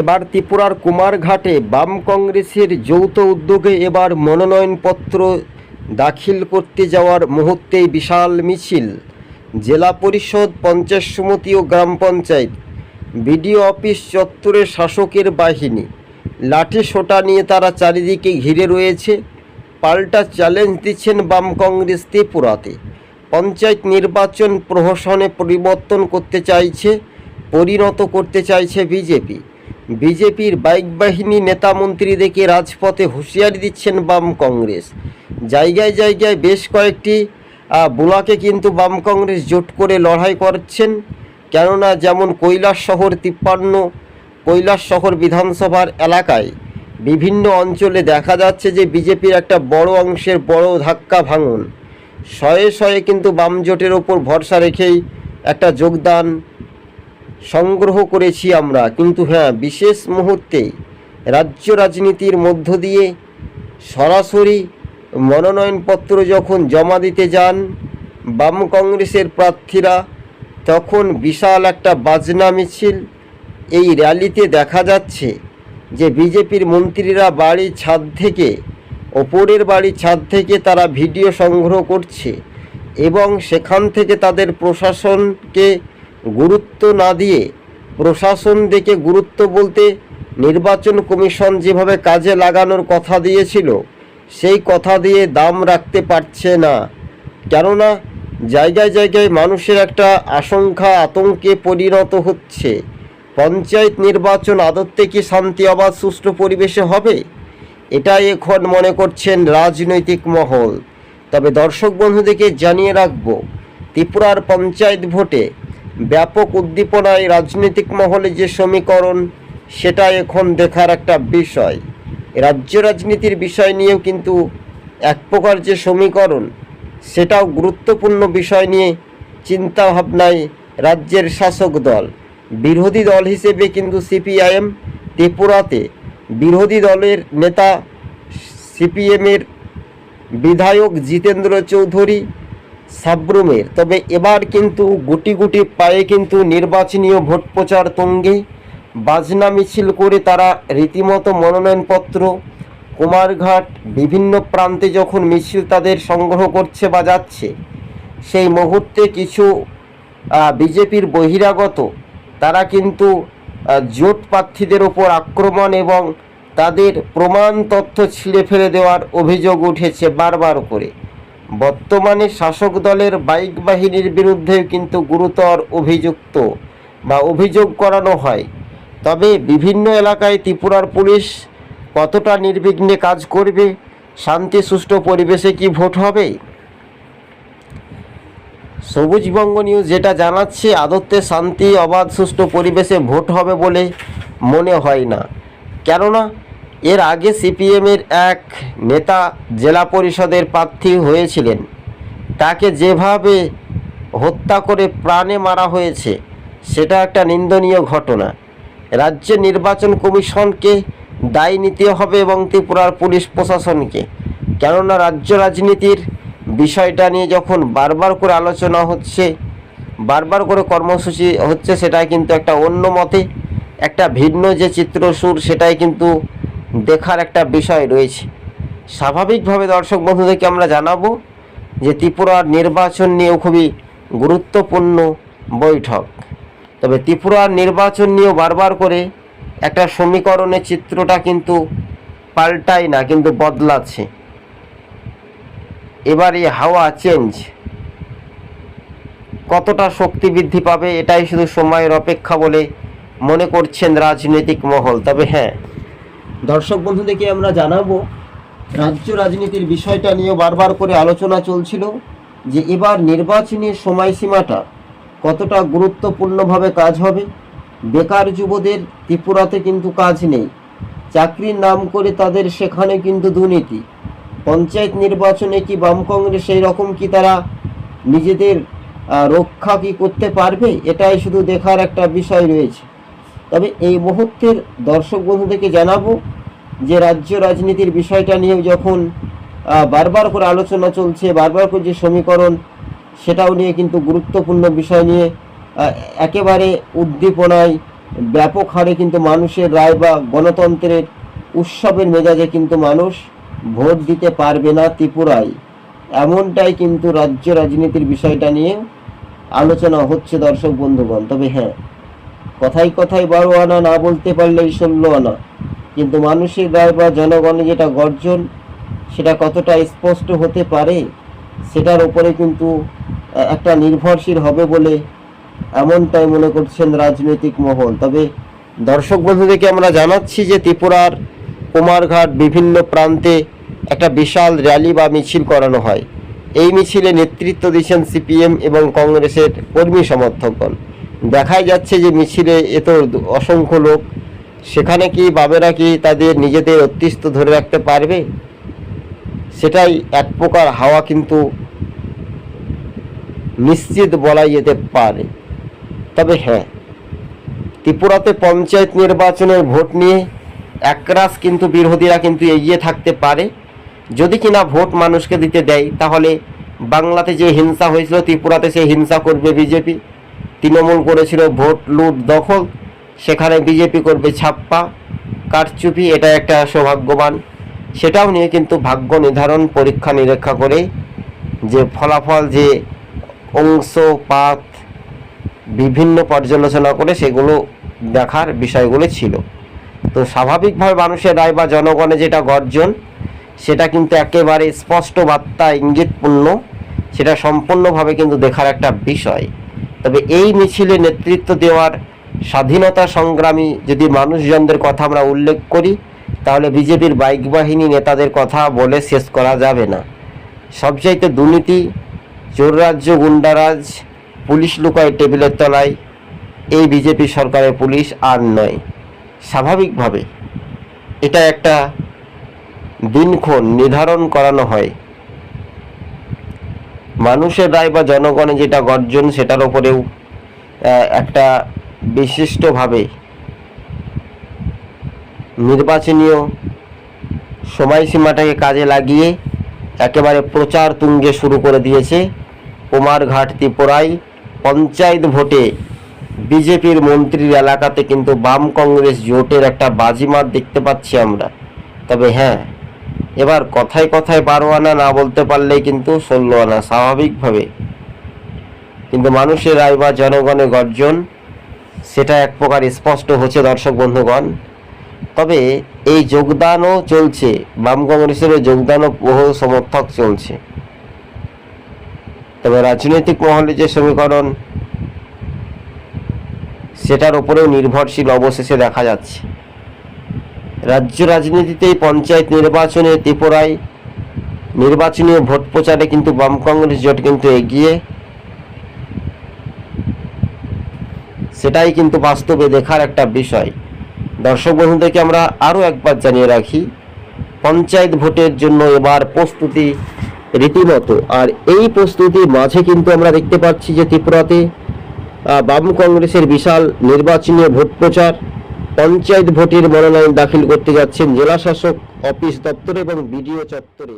এবার ত্রিপুরার কুমারঘাটে বাম কংগ্রেসের যৌথ উদ্যোগে এবার মনোনয়নপত্র দাখিল করতে যাওয়ার মুহূর্তেই বিশাল মিছিল। জেলা পরিষদ, পঞ্চায়েত সমিতি ও গ্রাম পঞ্চায়েত, বিডিও অফিস চত্বরে শাসকের বাহিনী। লাঠি সোটা নিয়ে তারা চারিদিকে ঘিরে রয়েছে। পাল্টা চ্যালেঞ্জ দিচ্ছেন বাম কংগ্রেস ত্রিপুরাতে। পঞ্চায়েত নির্বাচন প্রহসনে পরিবর্তন করতে চাইছে, পরিণত করতে চাইছে বিজেপি। বিজেপির বাইক বাহিনী নেতা মন্ত্রীদেরকে রাজপথে হুঁশিয়ারি দিচ্ছেন বাম কংগ্রেস। জায়গায় জায়গায় বেশ কয়েকটি বুলাকে কিন্তু বাম কংগ্রেস জোট করে লড়াই করছেন। কেননা যেমন কৈলাস শহর তিপ্পান্ন, কৈলাস শহর বিধানসভার এলাকায় বিভিন্ন অঞ্চলে দেখা যাচ্ছে যে বিজেপির একটা বড় অংশের বড় ধাক্কা ভাঙন। শয়ে শয়ে কিন্তু বাম জোটের ওপর ভরসা রেখেই একটা যোগদান সংগ্রহ করেছি আমরা। কিন্তু হ্যাঁ বিশেষ মুহূর্তে রাজ্য রাজনীতির মধ্য দিয়ে সরাসরি মনোনয়নপত্র যখন জমা দিতে যান বাম কংগ্রেসের প্রার্থীরা, তখন বিশাল একটা বাজনা মিছিল এই র্যালিতে দেখা যাচ্ছে যে বিজেপির মন্ত্রীরা বাড়ির ছাদ থেকে, ওপরের বাড়ির ছাদ থেকে তারা ভিডিও সংগ্রহ করছে এবং সেখান থেকে তাদের প্রশাসনকে গুরুত্ব না দিয়ে প্রশাসন দেখে গুরুত্ব বলতে নির্বাচন কমিশন যেভাবে কাজে লাগানোর কথা দিয়েছিল, সেই কথা দিয়ে দাম রাখতে পারছে না। কেননা, জায়গায় জায়গায় মানুষের একটা আশঙ্কা, আতঙ্কে পরিণত হচ্ছে। পঞ্চায়েত নির্বাচন আদত্তে কি শান্তি অবাধ সুষ্ঠু পরিবেশে হবে? এটাই এখন মনে করছেন রাজনৈতিক মহল। তবে দর্শক বন্ধুদেরকে জানিয়ে রাখব, ত্রিপুরার পঞ্চায়েত ভোটে ব্যাপক উদ্দীপনায় রাজনৈতিক মহলে যে সমীকরণ, সেটা এখন দেখার একটা বিষয়। রাজ্য রাজনীতির বিষয় নিয়েও কিন্তু এক প্রকার যে সমীকরণ, সেটাও গুরুত্বপূর্ণ বিষয় নিয়ে চিন্তা ভাবনায় রাজ্যের শাসক দল। বিরোধী দল হিসেবে কিন্তু সিপিআইএম ত্রিপুরাতে বিরোধী দলের নেতা, সিপিএমের বিধায়ক জিতেন্দ্র চৌধুরী সাব্রুমের তবে এবার কিন্তু গুটি গুটি পায়ে কিন্তু নির্বাচনীয় ভোট প্রচার তঙ্গে। বাজনা মিছিল করে তারা রীতিমতো মনোনয়নপত্র, কুমারঘাট, বিভিন্ন প্রান্তে যখন মিছিল তাদের সংগ্রহ করছে বা যাচ্ছে, সেই মুহূর্তে কিছু বিজেপির বহিরাগত, তারা কিন্তু জোট প্রার্থীদের ওপর আক্রমণ এবং তাদের প্রমাণ তথ্য ছিঁড়ে ফেলে দেওয়ার অভিযোগ উঠেছে বারবার করে। বর্তমানে শাসক দলের বাইক বাহিনীর বিরুদ্ধেও কিন্তু গুরুতর অভিযুক্ত বা অভিযোগ করানো হয়। তবে বিভিন্ন এলাকায় ত্রিপুরার পুলিশ কতটা নির্বিঘ্নে কাজ করবে, শান্তি, সুষ্ঠু পরিবেশে কি ভোট হবে? সবুজবঙ্গ নিউজ যেটা জানাচ্ছে, আদত্তে শান্তি, অবাধ, সুষ্ঠু পরিবেশে ভোট হবে বলে মনে হয় না। কেননা এর আগে সিপিএমের এক নেতা জেলা পরিষদের প্রার্থী হয়েছিলেন। তাকে যেভাবে হত্যা করে প্রাণে মারা হয়েছে, সেটা একটা নিন্দনীয় ঘটনা। রাজ্য নির্বাচন কমিশনকে দায়ী নিতে হবে এবং ত্রিপুরার পুলিশ প্রশাসনকে। কেননা রাজ্য রাজনীতির বিষয়টা নিয়ে যখন বারবার করে আলোচনা হচ্ছে, বারবার করে কর্মসূচি হচ্ছে, সেটাই কিন্তু একটা অন্য মতে, একটা ভিন্ন যে চিত্রসুর, সেটাই কিন্তু দেখার একটা বিষয় রয়েছে। স্বাভাবিকভাবে দর্শক বন্ধুদেরকে আমরা জানাব যে ত্রিপুরার নির্বাচন নিয়েও খুবই গুরুত্বপূর্ণ বৈঠক। তবে ত্রিপুরার নির্বাচন নিয়েও বারবার করে একটা সমীকরণের চিত্রটা কিন্তু পাল্টায় না, কিন্তু বদলাচ্ছে। এবার এই হাওয়া চেঞ্জ। কতটা শক্তি বৃদ্ধি পাবে, এটাই শুধু সময়ের অপেক্ষা বলে মনে করছেন রাজনৈতিক মহল। তবে হ্যাঁ দর্শক বন্ধুদেরকে আমরা জানাব, রাজ্য রাজনীতির বিষয়টা নিয়ে বারবার করে আলোচনা চলছিল যে এবার নির্বাচনী সময়সীমাটা কতটা গুরুত্বপূর্ণভাবে কাজ হবে। বেকার যুবদের ত্রিপুরাতে কিন্তু কাজ নেই। চাকরির নাম করে তাদের সেখানে কিন্তু দুর্নীতি। পঞ্চায়েত নির্বাচনে কি বাম কংগ্রেস সেই রকম কি তারা নিজেদের রক্ষা কি করতে পারবে? এটাই শুধু দেখার একটা বিষয় রয়েছে। তবে এই মুহূর্তের দর্শক বন্ধুদেরকে জানাব যে রাজ্য রাজনীতির বিষয়টা নিয়ে যখন বারবার করে আলোচনা চলছে, বারবার করে যে সমীকরণ, সেটাও নিয়ে কিন্তু গুরুত্বপূর্ণ বিষয় নিয়ে একেবারে উদ্দীপনায় ব্যাপক হারে কিন্তু মানুষের রায় বা গণতন্ত্রের উৎসবের মেজাজে কিন্তু মানুষ ভোট দিতে পারবে না ত্রিপুরায়। এমনটাই কিন্তু রাজ্য রাজনীতির বিষয়টা নিয়ে আলোচনা হচ্ছে দর্শক বন্ধুগণ। তবে হ্যাঁ কথাই কথাই বারো আনা না বলতে পারলেই ষোলো আনা। কিন্তু মানুষের রায় বা জনগণের যেটা গর্জন, সেটা কতটা স্পষ্ট হতে পারে, সেটার উপরে কিন্তু একটা নির্ভরশীল হবে বলে এমনটাই মনে করছেন রাজনৈতিক মহল। তবে দর্শক বন্ধুদেরকে আমরা জানাচ্ছি যে ত্রিপুরার কুমারঘাট বিভিন্ন প্রান্তে একটা বিশাল র্যালি বা মিছিল করানো হয়। এই মিছিলে নেতৃত্ব দিয়েছেন সিপিএম এবং কংগ্রেসের কর্মী সমর্থকগণ। দেখাই যাচ্ছে যে মিছিলে এত অসংখ্য লোক। সেখানে কি বাবেরা কি তাদের নিজেদের অস্তিত্ব ধরে রাখতে পারবে? সেটাই এক প্রকার হাওয়া কিন্তু নিশ্চিত বলা যেতে পারে। তবে হ্যাঁ ত্রিপুরাতে পঞ্চায়েত নির্বাচনের ভোট নিয়ে একরাশ কিন্তু বিরোধীরা কিন্তু এগিয়ে থাকতে পারে। যদি কিনা ভোট মানুষকে দিতে দেয়, তাহলে বাংলাতে যে হিংসা হয়েছিল, ত্রিপুরাতে সেই হিংসা করবে বিজেপি। তৃণমূল করেছিল ভোট লুট দখল। সেখানে বিজেপি করবে ছাপ্পা, কারচুপি, এটা একটা সৌভাগ্যবান। সেটাও নিয়ে কিন্তু ভাগ্য নির্ধারণ, পরীক্ষা নিরীক্ষা করে যে ফলাফল, যে অংশপাত বিভিন্ন পর্যালোচনা করে সেগুলো দেখার বিষয়গুলো ছিল। তো স্বাভাবিকভাবে মানুষের রায় বা জনগণের যেটা গর্জন, সেটা কিন্তু একেবারে স্পষ্ট বার্তা, ইঙ্গিতপূর্ণ, সেটা সম্পূর্ণভাবে কিন্তু দেখার একটা বিষয়। তবে এই মিছিলে নেতৃত্ব দেওয়ার স্বাধীনতা সংগ্রামী যদি মানুষজনদের কথা আমরা উল্লেখ করি, তাহলে বিজেপির বাইক বাহিনী নেতাদের কথা বলে শেষ করা যাবে না। সবচাইতে দুর্নীতি, চোররাজ্য গুন্ডারাজ, পুলিশ লুকায় টেবিলের তলায়, এই বিজেপি সরকারের পুলিশ আর নয়। স্বাভাবিকভাবে এটা একটা দিনক্ষণ নির্ধারণ করানো হয়। মানুষের রায় বা জনগণে যেটা গর্জন, সেটার ওপরেও একটা বিশিষ্টভাবে নির্বাচনীয় সময়সীমাটাকে কাজে লাগিয়ে একেবারে প্রচার তুঙ্গে শুরু করে দিয়েছে কুমারঘাট ত্রিপুরায় পঞ্চায়েত ভোটে বিজেপির মন্ত্রীর এলাকাতে কিন্তু বাম কংগ্রেস জোটের একটা বাজিমাত দেখতে পাচ্ছি আমরা। তবে হ্যাঁ এবার কথায় কথায় বারো আনা না বলতে পারলেই কিন্তু ষোলো আনা স্বাভাবিকভাবে। কিন্তু মানুষের রায় বা জনগণের গর্জন, সেটা এক প্রকার স্পষ্ট হচ্ছে দর্শক বন্ধুগণ। তবে এই যোগদানও চলছে, বাম কংগ্রেসেরও যোগদানও বহু সমর্থক চলছে। তবে রাজনৈতিক মহলে যে সমীকরণ, সেটার উপরেও নির্ভরশীল অবশেষে দেখা যাচ্ছে। রাজ্য রাজনীতিতেই পঞ্চায়েত নির্বাচনে ত্রিপুরায় নির্বাচনীয় ভোট প্রচারে কিন্তু বাম কংগ্রেস জোট কিন্তু এগিয়ে সেটাই কিন্তু বাস্তবে দেখার একটা বিষয়। দর্শক বন্ধুদেরকে আমরা আরও একবার জানিয়ে রাখি, পঞ্চায়েত ভোটের জন্য এবার প্রস্তুতি রীতিমতো। আর এই প্রস্তুতির মাঝে কিন্তু আমরা দেখতে পাচ্ছি যে ত্রিপুরাতে বাম কংগ্রেসের বিশাল নির্বাচনীয় ভোট প্রচার পঞ্চায়েত ভোটের মনোনয়ন দাখিল করতে যাচ্ছেন জেলাশাসক অফিস দপ্তরে এবং বিডিও চত্বরে।